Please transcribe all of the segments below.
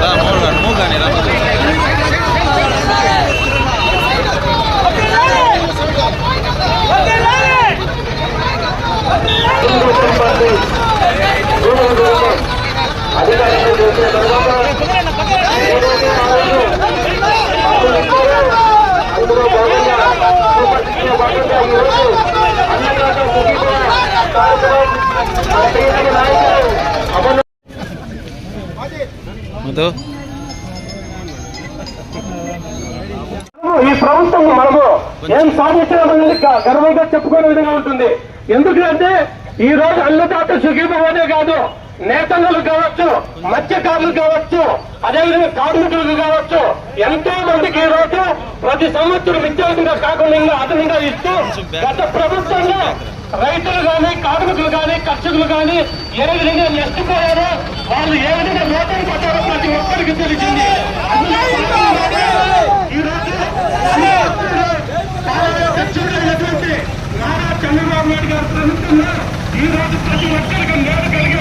Vamos, Morgan, Morgan, era Madhu. ఈ ప్రభుత్వం మనము ఏం గ- గర్వంగా చెప్పుకునే విధంగా ఉంటుంది. ఎందుకంటే ఈ రోజు అన్నదాత సుఖీభవనే కాదు. నేతలు కావచ్చు మత్స్యకారులు కావచ్చు అదేవిధంగా కార్మికులకు కావచ్చు ఎంతో మందికి ఈ రోజు ప్రతి సంవత్సరం విద్యార్థిగా కాకుండా అదనంగా ఇస్తూ గత ప్రభుత్వంలో రైతులు కానీ కార్మికులు కానీ కర్షకులు కానీ ఏ విధంగా నష్టపోయారో వాళ్ళు ఏ విధంగా నోటలు పడ్డారో ప్రతి ఒక్కరికి తెలిసింది. చంద్రబాబు నాయుడు గారు ప్రభుత్వంలో ఈ రోజు ప్రతి ఒక్కరికి మేలు కలిగే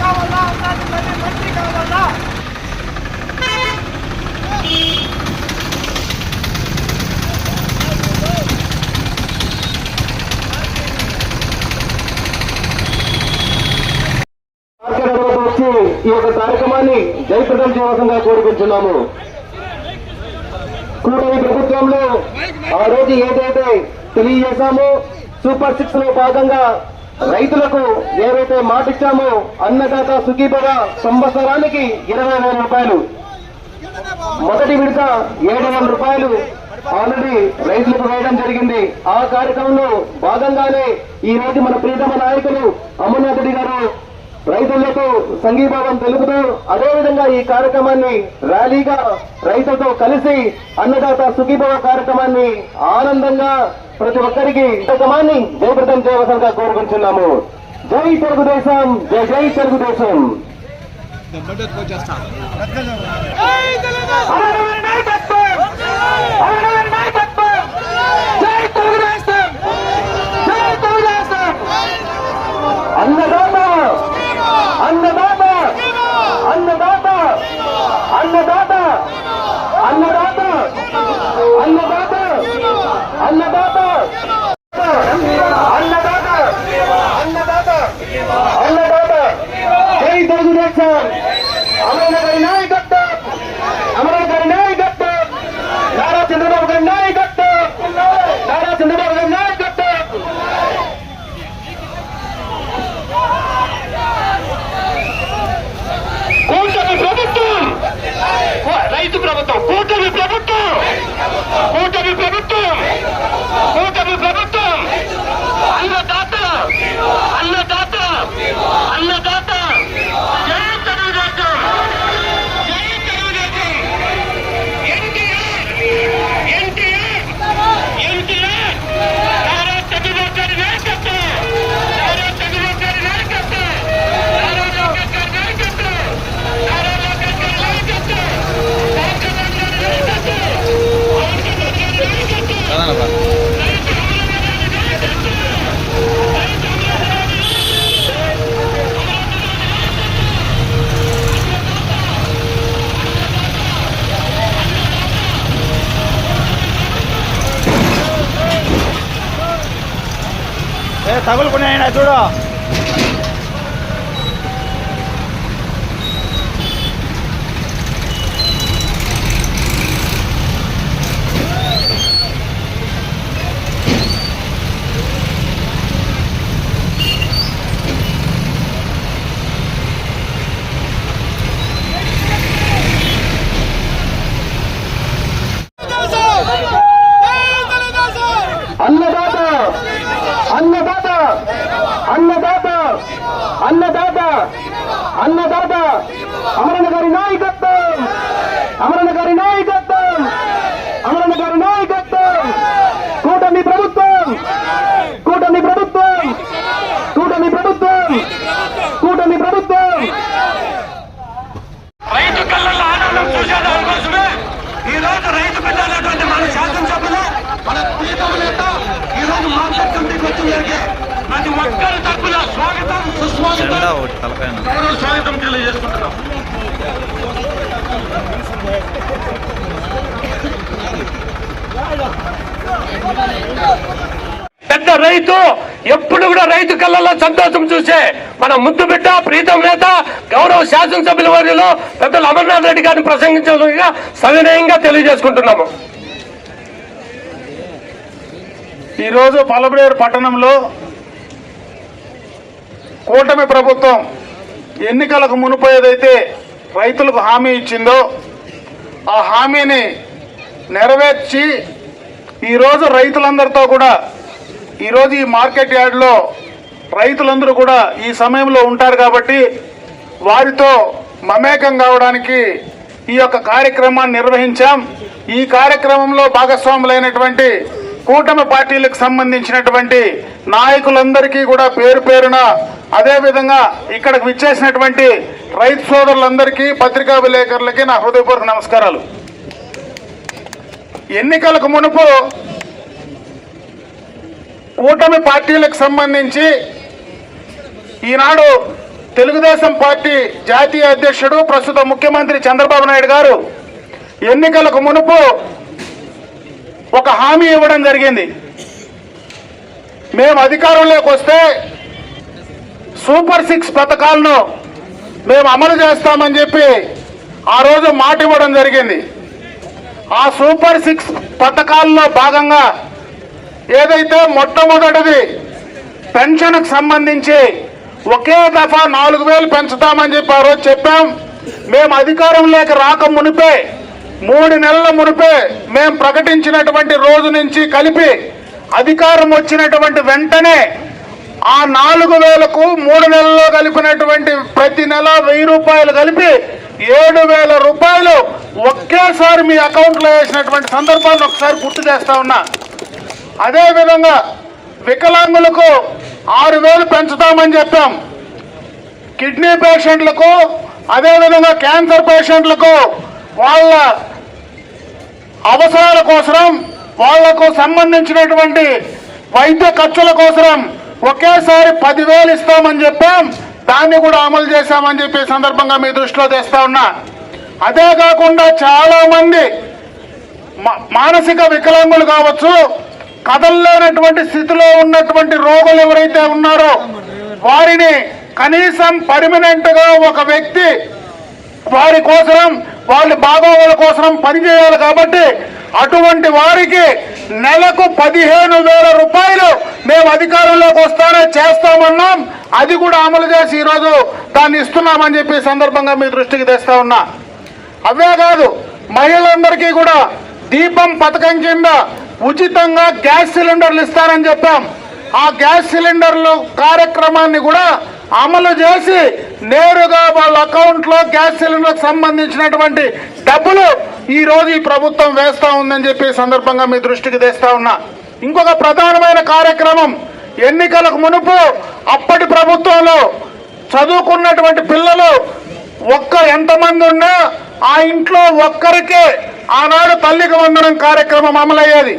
కావాలా? మంత్రి కావాలా? ఈ యొక్క కార్యక్రమాన్ని జయప్రదం చేయవలసిందిగా కోరుకుంటున్నాము. కూటమి ప్రభుత్వంలో ఆ రోజు ఏదైతే తెలియజేశామో సూపర్ సిక్స్లో భాగంగా రైతులకు ఏవైతే మాట ఇచ్చామో అన్నదాత సుఖీభవ సంవత్సరానికి ఇరవై వేల రూపాయలు. మొదటి విడత ఏడు వేల రూపాయలు. ఆల్రెడీ రైతులకు వేయడం జరిగింది. ఆ కార్యక్రమంలో భాగంగానే ఈ రోజు మన ప్రియతమ నాయకులు అమర్నాథ్ రెడ్డి గారు రైతులకు సంఘీభావం తెలుపుతూ అదేవిధంగా ఈ కార్యక్రమాన్ని ర్యాలీగా రైతులతో కలిసి అన్నదాత సుఖీభవ కార్యక్రమాన్ని ఆనందంగా ప్రతి ఒక్కరికి కార్యక్రమాన్ని జయప్రదం చేయవలసిందిగా కోరుకుంటున్నాము. జై తెలుగుదేశం జై జై తెలుగుదేశం! చేశారు అమరణ నాయకుడు తగులుకున్నాయన చూడు. అన్నదాత! అన్నదాత! అన్నదాత అన్నదాత అన్నదాత అమరణ గారి నాయకత్వం అమరణ గారి నాయకత్వం అమరణ గారి నాయకత్వం కూటమి ప్రభుత్వం కూటమి ప్రభుత్వం కూటమి ప్రభుత్వం కూటమి ప్రభుత్వం రైతు కళ్ళల్లో ఆనందం చూసేదాని కోసమే ఈ రోజు రైతు బిడ్డ అనేటువంటి మన శాసనసభలో మన ప్రీతమ నేత ఈ రోజు మార్కెట్ కమిటీకి వచ్చి జరిగే ప్రతి ఒక్కరి తరపున స్వాగతం జెండా సుస్వాగతం. ఒకటి తలపైన. గౌరవ స్వాగతం తెలియజేసుకుంటున్నాం. పెద్ద రైతు ఎప్పుడు కూడా రైతు కళ్ళల్లో సంతోషం చూసే మన ముద్దు బిడ్డ ప్రీతం నేత గౌరవ శాసనసభ్యుల వర్యులు పెద్దలు అమర్నాథ్ రెడ్డి గారిని ప్రసంగించగా సవినయంగా తెలియజేసుకుంటున్నాము. ఈరోజు పలబడేరు పట్టణంలో కూటమి ప్రభుత్వం ఎన్నికలకు మునుపు ఏదైతే రైతులకు హామీ ఇచ్చిందో ఆ హామీని నెరవేర్చి ఈరోజు రైతులందరితో కూడా ఈరోజు ఈ మార్కెట్ యార్డ్లో రైతులందరూ కూడా ఈ సమయంలో ఉంటారు కాబట్టి వారితో మమేకం కావడానికి ఈ యొక్క కార్యక్రమాన్ని నిర్వహించాం. ఈ కార్యక్రమంలో భాగస్వాములైనటువంటి కూటమి పార్టీలకు సంబంధించినటువంటి నాయకులందరికీ కూడా పేరు పేరున అదేవిధంగా ఇక్కడికి విచ్చేసినటువంటి రైతు సోదరులందరికీ పత్రికా విలేకరులకి నా హృదయపూర్వక నమస్కారాలు. ఎన్నికలకు మునుపు కూటమి పార్టీలకు సంబంధించి ఈనాడు తెలుగుదేశం పార్టీ జాతీయ అధ్యక్షుడు ప్రస్తుత ముఖ్యమంత్రి చంద్రబాబు నాయుడు గారు ఎన్నికలకు మునుపు ఒక హామీ ఇవ్వడం జరిగింది. మేము అధికారంలోకి వస్తే సూపర్ సిక్స్ పథకాలను మేము అమలు చేస్తామని చెప్పి ఆ రోజు మాట ఇవ్వడం జరిగింది. ఆ సూపర్ సిక్స్ పథకాల్లో భాగంగా ఏదైతే మొట్టమొదటిది పెన్షన్కు సంబంధించి ఒకే దఫా నాలుగు వేలు పెంచుతామని చెప్పి ఆ రోజు చెప్పాం. మేము అధికారంలోకి రాక మునిపే మూడు నెలల మునిపే మేము ప్రకటించినటువంటి రోజు నుంచి కలిపి అధికారం వచ్చినటువంటి వెంటనే ఆ నాలుగు వేలకు మూడు నెలల్లో కలిపినటువంటి ప్రతి నెల వెయ్యి రూపాయలు కలిపి ఏడు వేల రూపాయలు ఒకేసారి మీ అకౌంట్లో వేసినటువంటి సందర్భాన్ని ఒకసారి గుర్తు చేస్తా ఉన్నా. అదేవిధంగా వికలాంగులకు ఆరు వేలు పెంచుతామని చెప్పాం. కిడ్నీ పేషెంట్లకు అదేవిధంగా క్యాన్సర్ పేషెంట్లకు వాళ్ళ అవసరాల కోసం వాళ్ళకు సంబంధించినటువంటి వైద్య ఖర్చుల కోసం ఒకేసారి పదివేలు ఇస్తామని చెప్పాం. దాన్ని కూడా అమలు చేశామని చెప్పి సందర్భంగా మీ దృష్టిలో తెస్తా ఉన్నా. అదే కాకుండా చాలా మంది మా- మానసిక వికలాంగులు కావచ్చు కదలలేనటువంటి స్థితిలో ఉన్నటువంటి రోగులు ఎవరైతే ఉన్నారో వారిని కనీసం పర్మనెంట్గా ఒక వ్యక్తి వారి కోసం వాళ్ళు బాగోగుల కోసం పనిచేయాలి కాబట్టి అటువంటి వారికి నెలకు పదిహేను వేల రూపాయలు మేము అధికారంలోకి వస్తానే చేస్తామన్నాం. అది కూడా అమలు చేసి ఈరోజు దాన్ని ఇస్తున్నామని చెప్పి సందర్భంగా మీ దృష్టికి తెస్తా ఉన్నా. అవే కాదు మహిళలందరికీ కూడా దీపం పథకం కింద ఉచితంగా గ్యాస్ సిలిండర్లు ఇస్తారని చెప్పాం. ఆ గ్యాస్ సిలిండర్లు కార్యక్రమాన్ని కూడా అమలు చేసి నేరుగా వాళ్ళ అకౌంట్లో గ్యాస్ సిలిండర్కి సంబంధించినటువంటి డబ్బులు ఈరోజు ఈ ప్రభుత్వం వేస్తూ ఉందని చెప్పి సందర్భంగా మీ దృష్టికి తెస్తా ఉన్నా. ఇంకొక ప్రధానమైన కార్యక్రమం ఎన్నికలకు మునుపు అప్పటి ప్రభుత్వంలో చదువుకున్నటువంటి పిల్లలు ఒక్క ఎంతమంది ఉన్నా ఆ ఇంట్లో ఒక్కరికే ఆనాడు తల్లికి వందనం కార్యక్రమం అమలయ్యేది.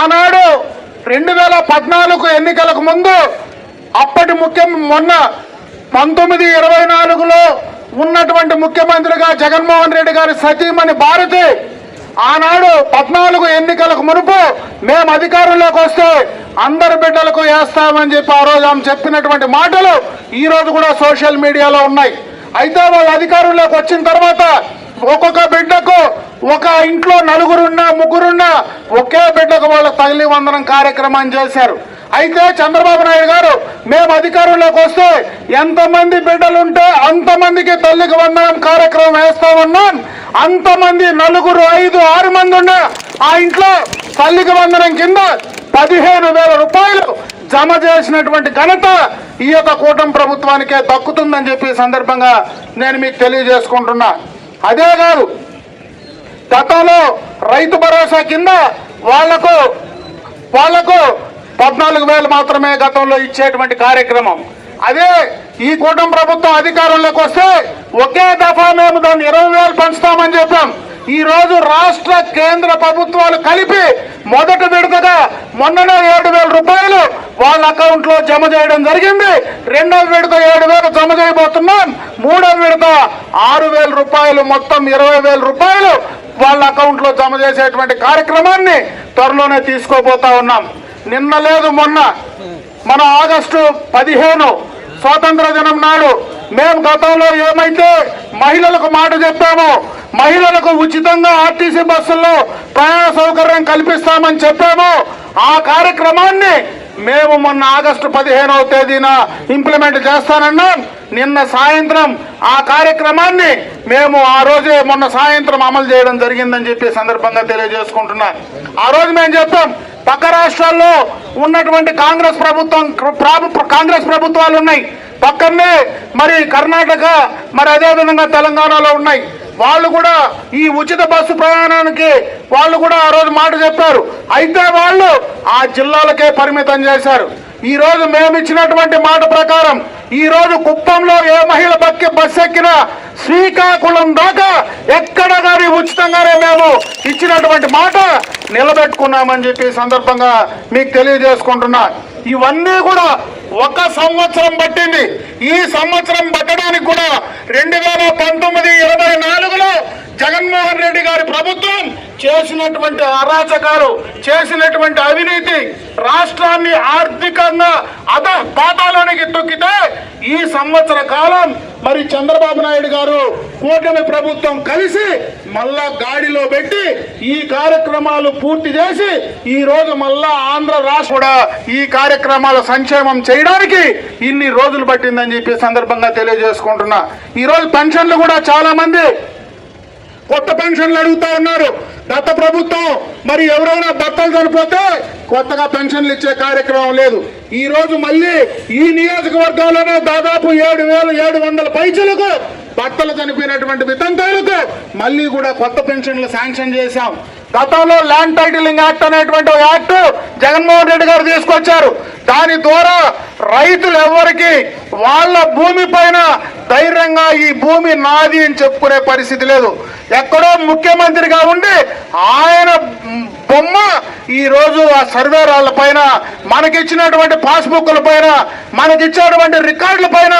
ఆనాడు రెండు వేల పద్నాలుగు ఎన్నికలకు ముందు అప్పటి ముఖ్యం మొన్న పంతొమ్మిది ఇరవై నాలుగులో ఉన్నటువంటి ముఖ్యమంత్రిగా జగన్మోహన్ రెడ్డి గారి సతీమణి భారతి ఆనాడు పద్నాలుగు ఎన్నికలకు మునుపు మేము అధికారంలోకి వస్తే అందరి బిడ్డలకు వేస్తామని చెప్పి ఆ రోజు ఆమె చెప్పినటువంటి మాటలు ఈ రోజు కూడా సోషల్ మీడియాలో ఉన్నాయి. అయితే వాళ్ళు అధికారంలోకి వచ్చిన తర్వాత ఒక్కొక్క బిడ్డకు ఒక ఇంట్లో నలుగురున్నా ముగ్గురున్నా ఒకే బిడ్డకు వాళ్ళ తగిలి వందనం కార్యక్రమాన్ని చేశారు. అయితే చంద్రబాబు నాయుడు గారు మేము అధికారంలోకి వస్తే ఎంతమంది బిడ్డలుంటే అంతమందికి తల్లికి వందనం కార్యక్రమం వేస్తామన్నాం అంతమంది నలుగురు ఐదు ఆరు మంది ఉన్న ఆ ఇంట్లో తల్లికి వందనం కింద పదిహేను వేల రూపాయలు జమ చేసినటువంటి ఘనత ఈ యొక్క కూటమి ప్రభుత్వానికే దక్కుతుందని చెప్పి సందర్భంగా నేను మీకు తెలియజేసుకుంటున్నా. అదే కాదు గతంలో రైతు భరోసా కింద వాళ్ళకు వాళ్ళకు పద్నాలుగు వేలు మాత్రమే గతంలో ఇచ్చేటువంటి కార్యక్రమం. అదే ఈ కూటమి ప్రభుత్వం అధికారంలోకి వస్తే ఒకే దఫా మేము దాన్ని ఇరవై వేలు పెంచుతామని చెప్పాం. ఈ రోజు రాష్ట్ర కేంద్ర ప్రభుత్వాలు కలిపి మొదటి విడతగా మొన్ననే ఏడు వేల రూపాయలు వాళ్ళ అకౌంట్లో జమ చేయడం జరిగింది. రెండవ విడత ఏడు వేలు జమ చేయబోతున్నాం. మూడవ విడత ఆరు వేల రూపాయలు మొత్తం ఇరవై వేల రూపాయలు వాళ్ళ అకౌంట్లో జమ చేసేటువంటి కార్యక్రమాన్ని త్వరలోనే తీసుకోబోతా ఉన్నాం. నిన్న లేదు మొన్న. మన ఆగస్టు పదిహేను స్వాతంత్ర దినం నాడు మేము గతంలో ఏమైతే మహిళలకు మాట చెప్పామో మహిళలకు ఉచితంగా ఆర్టీసీ బస్సుల్లో ప్రయాణ సౌకర్యం కల్పిస్తామని చెప్పామో ఆ కార్యక్రమాన్ని మేము మొన్న ఆగస్టు పదిహేనవ తేదీన ఇంప్లిమెంట్ చేస్తానన్నాం. నిన్న సాయంత్రం ఆ కార్యక్రమాన్ని మేము ఆ రోజే మొన్న సాయంత్రం అమలు చేయడం జరిగిందని చెప్పి సందర్భంగా తెలియజేసుకుంటున్నా. ఆ రోజు మేము చెప్పాం పక్క రాష్ట్రాల్లో ఉన్నటువంటి కాంగ్రెస్ ప్రభుత్వం కాంగ్రెస్ ప్రభుత్వాలు ఉన్నాయి. పక్కనే మరి కర్ణాటక మరి అదే విధంగా తెలంగాణలో ఉన్నాయి. వాళ్ళు కూడా ఈ ఉచిత బస్సు ప్రయాణానికి వాళ్ళు కూడా ఆ రోజు మాట చెప్పారు. అయితే వాళ్ళు ఆ జిల్లాలకే పరిమితం చేశారు. ఈ రోజు మేము ఇచ్చినటువంటి మాట ప్రకారం ఈ రోజు కుప్పంలో ఏ మహిళ బక్కి బస్సు ఎక్కినా శ్రీకాకుళం దాకా ఎక్కడ కానీ ఉచితంగానే మేము ఇచ్చినటువంటి మాట నిలబెట్టుకున్నామని చెప్పి సందర్భంగా మీకు తెలియజేసుకుంటున్నా. ఇవన్నీ కూడా ఒక సంవత్సరం పట్టింది. ఈ సంవత్సరం పట్టడానికి కూడా రెండు వేల పంతొమ్మిది ఇరవై నాలుగులో జగన్మోహన్ రెడ్డి గారి ప్రభుత్వం చేసినటువంటి అరాచకాలు చేసినటువంటి అవినీతి రాష్ట్రాన్ని ఆర్థికంగా అధ పాతాలోనికి తొక్కితే ఈ సంవత్సర కాలం మరి చంద్రబాబు నాయుడు గారు కూటమి ప్రభుత్వం కలిసి మళ్ళా గాడిలో పెట్టి ఈ కార్యక్రమాలు పూర్తి చేసి ఈ రోజు మళ్ళా ఆంధ్ర రాష్ట్ర కూడా ఈ కార్యక్రమాల సంక్షేమం చేయడానికి ఇన్ని రోజులు పట్టిందని చెప్పి సందర్భంగా తెలియజేసుకుంటున్నా. ఈ రోజు పెన్షన్లు కూడా చాలా మంది కొత్త పెన్షన్లు అడుగుతా ఉన్నారు. గత ప్రభుత్వం మరి ఎవరైనా భర్తలు చనిపోతే కొత్తగా పెన్షన్లు ఇచ్చే కార్యక్రమం లేదు. ఈ రోజు మళ్ళీ ఈ నియోజకవర్గంలోనే దాదాపు ఏడు వేలు ఏడు వందల పైచలకు భర్తలు చనిపోయినటువంటి వితంతువులకు మళ్ళీ కూడా కొత్త పెన్షన్లు శాంక్షన్ చేశాం. గతంలో ల్యాండ్ టైటిలింగ్ యాక్ట్ అనేటువంటి యాక్ట్ జగన్మోహన్ రెడ్డి గారు తీసుకొచ్చారు. దాని ద్వారా రైతులు ఎవరికి వాళ్ళ భూమి పైన ధైర్యంగా ఈ భూమి నాది అని చెప్పుకునే పరిస్థితి లేదు. ఎక్కడో ముఖ్యమంత్రిగా ఉండి ఆయన బొమ్మ ఈరోజు ఆ సర్వేరాళ్ళ పైన మనకిచ్చినటువంటి పాస్బుక్ల పైన మనకిచ్చినటువంటి రికార్డుల పైన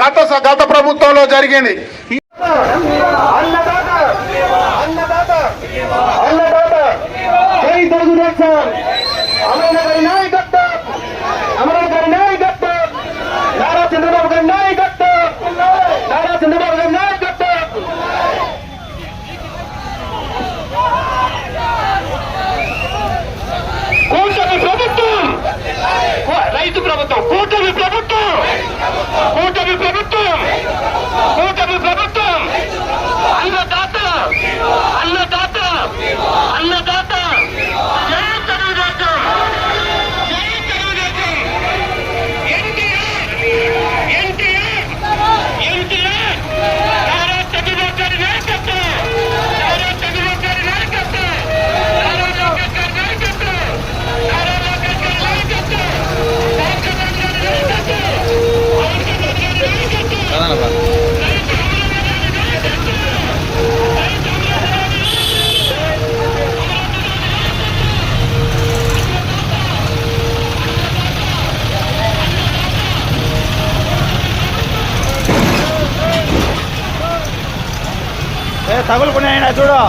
గత గత ప్రభుత్వంలో జరిగింది. అన్నదాత! తగులుకున్నాయి చూడు.